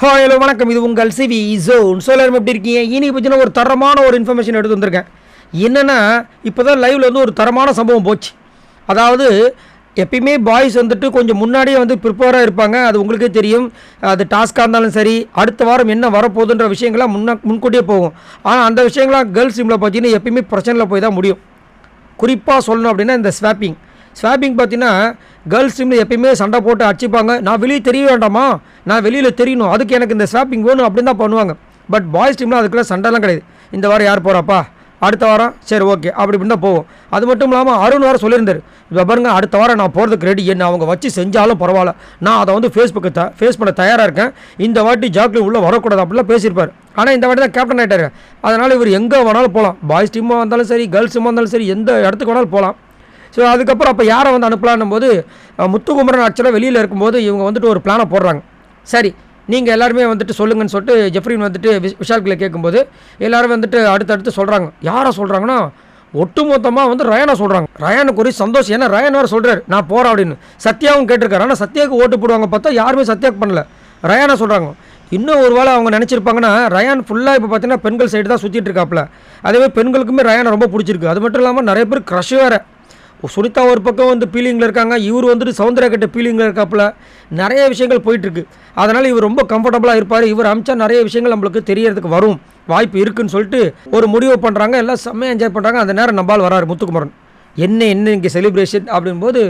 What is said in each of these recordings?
Hi hello வணக்கம். இது உங்கள் சிவி ஜோன். சோலர் எப்படி இருக்கீங்க? இனி பற்றின ஒரு தரமான ஒரு இன்ஃபர்மேஷன் எடுத்து வந்திருக்கேன். என்னென்னா இப்போ தான் லைவில் வந்து ஒரு தரமான சம்பவம் போச்சு. அதாவது எப்பயுமே பாய்ஸ் வந்துட்டு கொஞ்சம் முன்னாடியே வந்து ப்ரிப்பேராக இருப்பாங்க. அது உங்களுக்கே தெரியும். அது டாஸ்க்காக இருந்தாலும் சரி அடுத்த வாரம் என்ன வரப்போகுதுன்ற விஷயங்கள்லாம் முன்ன முன்கூட்டியே போகும். ஆனால் அந்த விஷயங்கள்லாம் கேர்ள்ஸ் டீமில் பார்த்தீங்கன்னா எப்பயுமே பிரச்சனையில் போய் தான் முடியும். குறிப்பாக சொல்லணும் அப்படின்னா இந்த ஸ்வாப்பிங் ஸ்வாப்பிங் பார்த்தீங்கன்னா கேர்ள்ஸ் டீமில் எப்பயுமே சண்டை போட்டு அடிச்சுப்பாங்க. நான் வெளியே தெரிய வேண்டாமா? நான் வெளியில் தெரியணும். அதுக்கு எனக்கு இந்த ஸ்வாப்பிங் வேணும் அப்படின்னு தான் பண்ணுவாங்க. பட் பாய்ஸ் டீமில் அதுக்குள்ள சண்டைலாம் கிடையாது. இந்த வாரம் யார் போகிறாப்பா அடுத்த வாரம்? சரி ஓகே அப்படி இப்படி தான் போவோம். அது மட்டும் இல்லாமல் அருண் வேறு சொல்லியிருந்தார். இப்போ பாருங்க அடுத்த வாரம் நான் போகிறதுக்கு ரெடி என்ன அவங்க வச்சு செஞ்சாலும் பரவாயில்ல. நான் அதை வந்து ஃபேஸ்புக்கு த ஃபேஸ் பண்ண தயாராக இருக்கேன். இந்த வாட்டி ஜாக்கில் உள்ளே வரக்கூடாது அப்படிலாம் பேசியிருப்பார். ஆனால் இந்த வாட்டி தான் கேப்டன் ஆகிட்டார் அதனால் இவர் எங்கே வேணாலும் போகலாம் பாய்ஸ் டீமாக இருந்தாலும் சரி கேர்ள்ஸ் டீமாக இருந்தாலும் சரி எந்த இடத்துக்கு வேணாலும் போகலாம் ஸோ அதுக்கப்புறம் அப்போ யாரை வந்து அனுப்பலான்னும் போது முத்துகுமரன் ஆக்சுவலாக வெளியில் இருக்கும்போது இவங்க வந்துட்டு ஒரு பிளானை போடுறாங்க. சரி நீங்கள் எல்லாருமே வந்துட்டு சொல்லுங்கன்னு சொல்லிட்டு ஜெஃப்ரின் வந்துட்டு விஷ் விஷால்களை கேட்கும்போது எல்லோரும் வந்துட்டு அடுத்தடுத்து சொல்கிறாங்க யாரை சொல்கிறாங்கன்னா ஒட்டுமொத்தமாக வந்து ரயானை சொல்கிறாங்க ரயானுக்கு ஒரு சந்தோஷம். ஏன்னா ரயான் வேறு சொல்கிறார் நான் போகிறேன் அப்படின்னு. சத்யாவும் கேட்டிருக்காரு. ஆனால் சத்யாவுக்கு ஓட்டு போடுவாங்க பார்த்தா யாருமே சத்யாவுக்கு பண்ணல. ரயானை சொல்கிறாங்க இன்னும் ஒரு வேளை அவங்க நினச்சிருப்பாங்கன்னா ரயான் ஃபுல்லாக இப்போ பார்த்தீங்கன்னா பெண்கள் சைடு தான் சுற்றிட்டு இருக்காப்புல அதேமாதிரி பெண்களுக்குமே ரயானை ரொம்ப பிடிச்சிருக்கு. அது மட்டும் இல்லாமல் நிறைய பேர் க்ரஷ் வேறு. சுனிதா ஒரு பக்கம் வந்து பீலிங்கில் இருக்காங்க. இவர் வந்துட்டு சவுந்தரா கிட்ட பீலிங்கில் இருக்காப்புல. நிறைய விஷயங்கள் போயிட்டுருக்கு. அதனால் இவர் ரொம்ப கம்ஃபர்டபுளாக இருப்பார். இவர் அமிச்சா நிறைய விஷயங்கள் நம்மளுக்கு தெரியறதுக்கு வரும். வாய்ப்பு இருக்குன்னு சொல்லிட்டு ஒரு முடிவு பண்ணுறாங்க எல்லாம் செம்மையாக என்ஜாய் பண்ணுறாங்க அந்த நேரம் நம்பால் வராரு முத்துக்குமரன். என்ன என்ன இங்கே செலிப்ரேஷன் அப்படின்போது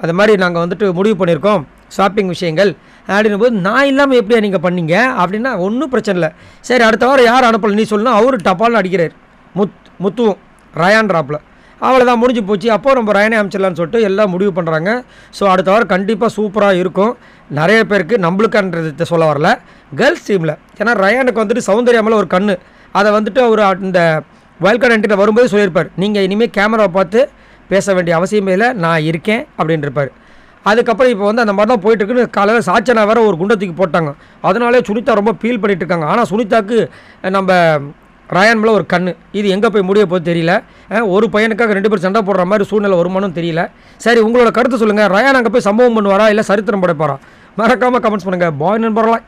அது மாதிரி நாங்கள் வந்துட்டு முடிவு பண்ணியிருக்கோம். ஷாப்பிங் விஷயங்கள் அப்படின்னும் போது நான் இல்லாமல் எப்படியா நீங்கள் பண்ணீங்க? அப்படின்னா ஒன்றும் பிரச்சனை இல்லை. சரி அடுத்த வாரம் யார் அனுப்பலை? நீ சொல்லணும் அவர் டப்பால்னு அடிக்கிறார். முத் முத்துவும் ரயான் ட்ராப்பில் அவ்வளோதான் முடிஞ்சு போச்சு. அப்போ நம்ம ரயானே அமைச்சிடலான்னு சொல்லிட்டு எல்லாம் முடிவு பண்ணுறாங்க ஸோ அடுத்த வாரம் கண்டிப்பாக சூப்பராக இருக்கும். நிறைய பேருக்கு நம்மளுக்குன்றது சொல்ல வரல. கேர்ள்ஸ் டீமில் ஏன்னா ரயானுக்கு வந்துட்டு சௌந்தர்யாமல் ஒரு கண்ணு. அதை வந்துட்டு அவர் இந்த வைல்ட் கார்டு வரும்போது சொல்லியிருப்பார். நீங்கள் இனிமேல் கேமராவை பார்த்து பேச வேண்டிய அவசியமே இல்லை. நான் இருக்கேன். அப்படின்னு இருப்பார். அதுக்கப்புறம் இப்போ வந்து அந்த மாதிரி தான் போயிட்டுருக்குன்னு காலையில் சாச்சனா வேறு ஒரு குண்டத்துக்கு போட்டாங்க. அதனாலே சுனிதா ரொம்ப ஃபீல் பண்ணிகிட்டு இருக்காங்க. ஆனால் சுனிதாக்கு நம்ம ரயான் மேலே ஒரு கண்ணு. இது எங்கே போய் முடிய போது தெரியல. ஒரு பையனுக்காக ரெண்டு பேர் சண்டை போடுற மாதிரி சூழ்நிலை வருமானம் தெரியல. சரி உங்களோட கருத்து சொல்லுங்கள் ரயான் அங்கே போய் சம்பவம் பண்ணுவாரா? இல்லை சரித்திரம் படைப்பாரா? மறக்காமல் கமெண்ட்ஸ் பண்ணுங்கள் பாய் நண்பர்களாம்